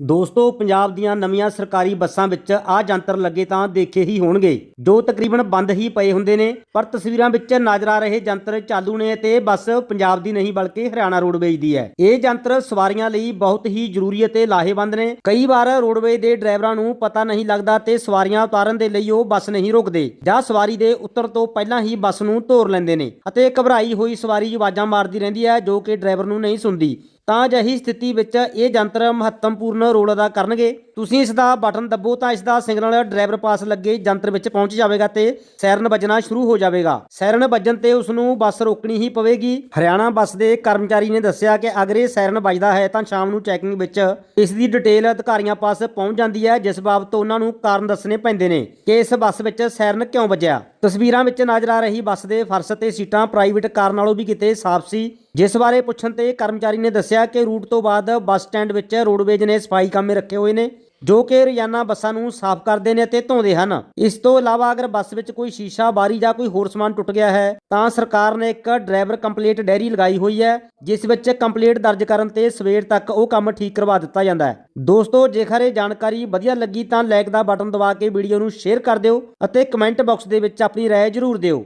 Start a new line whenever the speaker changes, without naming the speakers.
ਦੋਸਤੋ, ਪੰਜਾਬ ਦੀਆਂ ਨਵੀਆਂ ਸਰਕਾਰੀ ਬੱਸਾਂ ਵਿੱਚ ਆਹ ਜੰਤਰ ਲੱਗੇ ਤਾਂ ਦੇਖੇ ਹੀ ਹੋਣਗੇ। ਜੋ ਤਕਰੀਬਨ ਬੰਦ ਹੀ ਪਏ ਹੁੰਦੇ ਨੇ, ਪਰ ਤਸਵੀਰਾਂ ਵਿੱਚ ਨਜ਼ਰ ਆ ਰਹੇ ਜੰਤਰ ਚਾਲੂ ਨੇ ਤੇ ਬੱਸ ਪੰਜਾਬ ਦੀ ਨਹੀਂ ਬਲਕਿ ਹਰਿਆਣਾ ਰੋਡਵੇਜ਼ ਦੀ ਹੈ। ਇਹ ਜੰਤਰ ਸਵਾਰੀਆਂ ਲਈ ਬਹੁਤ ਹੀ ਜ਼ਰੂਰੀ ਅਤੇ ਲਾਹੇਵੰਦ ਨੇ। ਕਈ ਵਾਰ ਰੋਡਵੇਜ਼ ਦੇ ਡਰਾਈਵਰਾਂ ਨੂੰ ਪਤਾ ਨਹੀਂ ਲੱਗਦਾ ਤੇ ਸਵਾਰੀਆਂ ਉਤਾਰਨ ਦੇ ਲਈ ਉਹ ਬੱਸ ਨਹੀਂ ਰੋਕਦੇ, ਜਾਂ ਸਵਾਰੀ ਦੇ ਉਤਰ ਤੋਂ ਪਹਿਲਾਂ ਹੀ ਬੱਸ ਨੂੰ ਤੋਰ ਲੈਂਦੇ ਨੇ ਅਤੇ ਘਬਰਾਈ ਹੋਈ ਸਵਾਰੀ ਆਵਾਜ਼ਾਂ ਮਾਰਦੀ ਰਹਿੰਦੀ ਹੈ, ਜੋ ਕਿ ਡਰਾਈਵਰ ਨੂੰ ਨਹੀਂ ਸੁਣਦੀ। ਤਾਂ ਅਜਿਹੀ ਸਥਿਤੀ ਵਿੱਚ ਇਹ ਯੰਤਰ ਮਹੱਤਵਪੂਰਨ ਰੋਲ ਅਦਾ ਕਰਨਗੇ। ਤੁਸੀਂ ਇਸ ਦਾ ਬਟਨ ਦੱਬੋ ਤਾਂ ਇਸ ਦਾ ਸਿਗਨਲ ਡਰਾਈਵਰ ਪਾਸ ਲੱਗੇ ਯੰਤਰ ਵਿੱਚ ਪਹੁੰਚ ਜਾਵੇਗਾ ਤੇ ਸਾਇਰਨ ਵੱਜਣਾ ਸ਼ੁਰੂ ਹੋ ਜਾਵੇਗਾ। ਸਾਇਰਨ ਵੱਜਣ ਤੇ ਉਸ ਨੂੰ ਬੱਸ ਰੋਕਣੀ ਹੀ ਪਵੇਗੀ। ਹਰਿਆਣਾ ਬੱਸ ਦੇ ਕਰਮਚਾਰੀ ਨੇ ਦੱਸਿਆ ਕਿ ਅਗਰ ਇਹ ਸਾਇਰਨ ਵੱਜਦਾ ਹੈ ਤਾਂ ਸ਼ਾਮ ਨੂੰ ਚੈਕਿੰਗ ਵਿੱਚ ਇਸ ਦੀ ਡਿਟੇਲ ਅਧਿਕਾਰੀਆਂ ਪਾਸ ਪਹੁੰਚ ਜਾਂਦੀ ਹੈ, ਜਿਸ ਬਾਬਤ ਉਹਨਾਂ ਨੂੰ ਕਾਰਨ ਦੱਸਣੇ ਪੈਂਦੇ ਨੇ ਕਿ ਇਸ ਬੱਸ ਵਿੱਚ ਸਾਇਰਨ ਕਿਉਂ ਵੱਜਿਆ। ਤਸਵੀਰਾਂ ਵਿੱਚ ਨਜ਼ਰ ਆ ਰਹੀ ਬੱਸ ਦੇ ਫਰਸ਼ ਤੇ ਸੀਟਾਂ ਪ੍ਰਾਈਵੇਟ ਕਾਰ ਨਾਲੋਂ ਵੀ ਕਿਤੇ ਸਾਫ਼ ਸੀ। ਜਿਸ ਬਾਰੇ ਪੁੱਛਣ ਤੇ ਕਰਮਚਾਰੀ ਨੇ ਦੱਸਿਆ ਕਿ ਰੂਟ ਤੋਂ ਬਾਅਦ ਬੱਸ ਸਟੈਂਡ ਵਿੱਚ ਰੋਡਵੇਜ ਨੇ ਸਫ਼ਾਈ ਕਾਮੇ ਰੱਖੇ ਹੋਏ ਨੇ। ਜੋ ਕਿ ਰੋਜ਼ਾਨਾ ਬੱਸਾਂ ਨੂੰ ਸਾਫ਼ ਕਰਦੇ ਨੇ ਅਤੇ ਧੋਂਦੇ ਹਨ। ਇਸ ਤੋਂ ਇਲਾਵਾ ਅਗਰ ਬੱਸ ਵਿੱਚ ਕੋਈ ਸ਼ੀਸ਼ਾ, ਬਾਰੀ ਜਾਂ ਕੋਈ ਹੋਰ ਸਮਾਨ ਟੁੱਟ ਗਿਆ ਹੈ, ਤਾਂ ਸਰਕਾਰ ਨੇ ਇੱਕ ਡਰਾਈਵਰ ਕੰਪਲੀਟ ਡੈਰੀ ਲਗਾਈ ਹੋਈ ਹੈ, ਜਿਸ ਵਿੱਚ ਕੰਪਲੀਟ ਦਰਜ ਕਰਨ ਤੇ ਸਵੇਰ ਤੱਕ ਉਹ ਕੰਮ ਠੀਕ ਕਰਵਾ ਦਿੱਤਾ ਜਾਂਦਾ ਹੈ। ਦੋਸਤੋ, ਜੇਕਰ ਇਹ ਜਾਣਕਾਰੀ ਵਧੀਆ ਲੱਗੀ ਤਾਂ ਲਾਈਕ ਦਾ ਬਟਨ ਦਬਾ ਕੇ ਵੀਡੀਓ ਨੂੰ ਸ਼ੇਅਰ ਕਰ ਦਿਓ ਅਤੇ ਕਮੈਂਟ ਬਾਕਸ ਦੇ ਵਿੱਚ ਆਪਣੀ ਰਾਏ ਜ਼ਰੂਰ ਦਿਓ।